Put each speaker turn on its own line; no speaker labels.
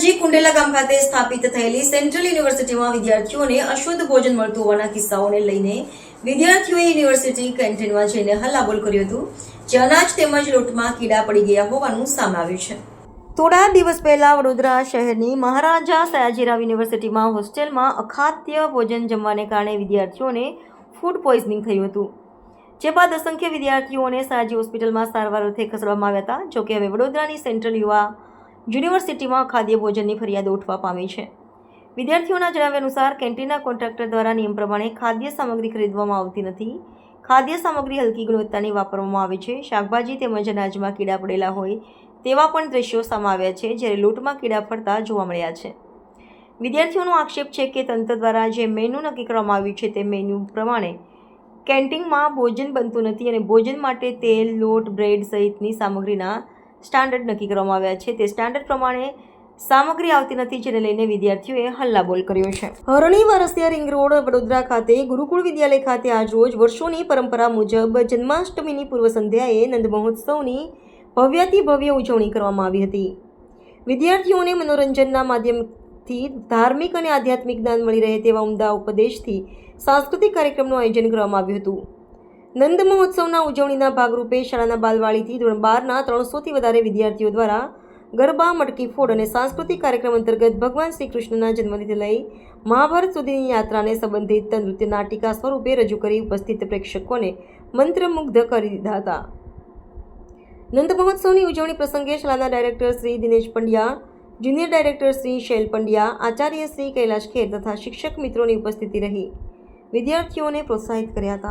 કુંડેલા ગામ ખાતે સ્થાપિત થયેલી સેન્ટ્રલ યુનિવર્સિટીમાં વિદ્યાર્થીઓને અશુદ્ધ ભોજન મળતું હોવાના કિસ્સાઓને લઈને વિદ્યાર્થીઓએ યુનિવર્સિટી કેન્ટીનમાં જઈને હલ્લાબોલ કર્યું હતું જે અનાજ તેમજ લોટમાં કીડા પડી ગયા હોવાનું સામે આવ્યું છે. થોડા દિવસ પહેલા વડોદરા શહેરની મહારાજા સયાજીરાવ યુનિવર્સિટીમાં હોસ્ટેલમાં અખાદ્ય ભોજન જમવાને કારણે વિદ્યાર્થીઓને ફૂડ પોઈઝનિંગ થયું હતું. જે બાદ અસંખ્ય વિદ્યાર્થીઓને સયાજી હોસ્પિટલમાં સારવાર અર્થે ખસેડવામાં આવ્યા હતા, જોકે હવે વડોદરાની સેન્ટ્રલ યુવા યુનિવર્સિટીમાં ખાદ્ય ભોજનની ફરિયાદ ઉઠવા પામી છે. વિદ્યાર્થીઓના જણાવ્યા અનુસાર કેન્ટીનના કોન્ટ્રાક્ટર દ્વારા નિયમ પ્રમાણે ખાદ્ય સામગ્રી ખરીદવામાં આવતી નથી. ખાદ્ય સામગ્રી હલકી ગુણવત્તાની વાપરવામાં આવે છે. શાકભાજી તેમજ અનાજમાં કીડા પડેલા હોય તેવા પણ દ્રશ્યો સામે આવ્યા છે, જ્યારે લોટમાં કીડા ફરતા જોવા મળ્યા છે. વિદ્યાર્થીઓનો આક્ષેપ છે કે તંત્ર દ્વારા જે મેનુ નક્કી કરવામાં આવ્યું છે તે મેનુ પ્રમાણે કેન્ટીનમાં ભોજન બનતું નથી અને ભોજન માટે તેલ, લોટ, બ્રેડ સહિતની સામગ્રીના સ્ટાન્ડર્ડ નક્કી કરવામાં આવ્યા છે. તે સ્ટાન્ડર્ડ પ્રમાણે સામગ્રી આવતી નથી, જેને લઈને વિદ્યાર્થીઓએ હલ્લાબોલ કર્યો છે. હરણી વારસિયા રિંગ રોડ, વડોદરા ખાતે, ગુરુકુળ વિદ્યાલય ખાતે આજરોજ વર્ષોની પરંપરા મુજબ જન્માષ્ટમીની પૂર્વ સંધ્યાએ નંદ મહોત્સવની ભવ્યાતિ ભવ્ય ઉજવણી કરવામાં આવી હતી. વિદ્યાર્થીઓને મનોરંજનના માધ્યમથી ધાર્મિક અને આધ્યાત્મિક જ્ઞાન મળી રહે તેવા ઉમદા ઉપદેશથી સાંસ્કૃતિક કાર્યક્રમનું આયોજન કરવામાં આવ્યું હતું. નંદ મહોત્સવના ઉજવણીના ભાગરૂપે શાળાના બાલવાડીથી ધોરણ બારના ત્રણસોથી વધારે વિદ્યાર્થીઓ દ્વારા ગરબા, મટકી ફોડ અને સાંસ્કૃતિક કાર્યક્રમ અંતર્ગત ભગવાન શ્રી કૃષ્ણના જન્મથી લઈ મહાભારત સુધીની યાત્રાને સંબંધિત નૃત્ય નાટિકા સ્વરૂપે રજૂ કરી ઉપસ્થિત પ્રેક્ષકોને મંત્રમુગ્ધ કરી દીધા હતા. નંદ મહોત્સવની ઉજવણી પ્રસંગે શાળાના director Shri Dinesh Pandya, junior director Shri Shail Pandya, Acharya Shri Kailash Kher તથા શિક્ષક મિત્રોની ઉપસ્થિતિ રહી. વિદ્યાર્થીઓને પ્રોત્સાહિત કર્યા હતા.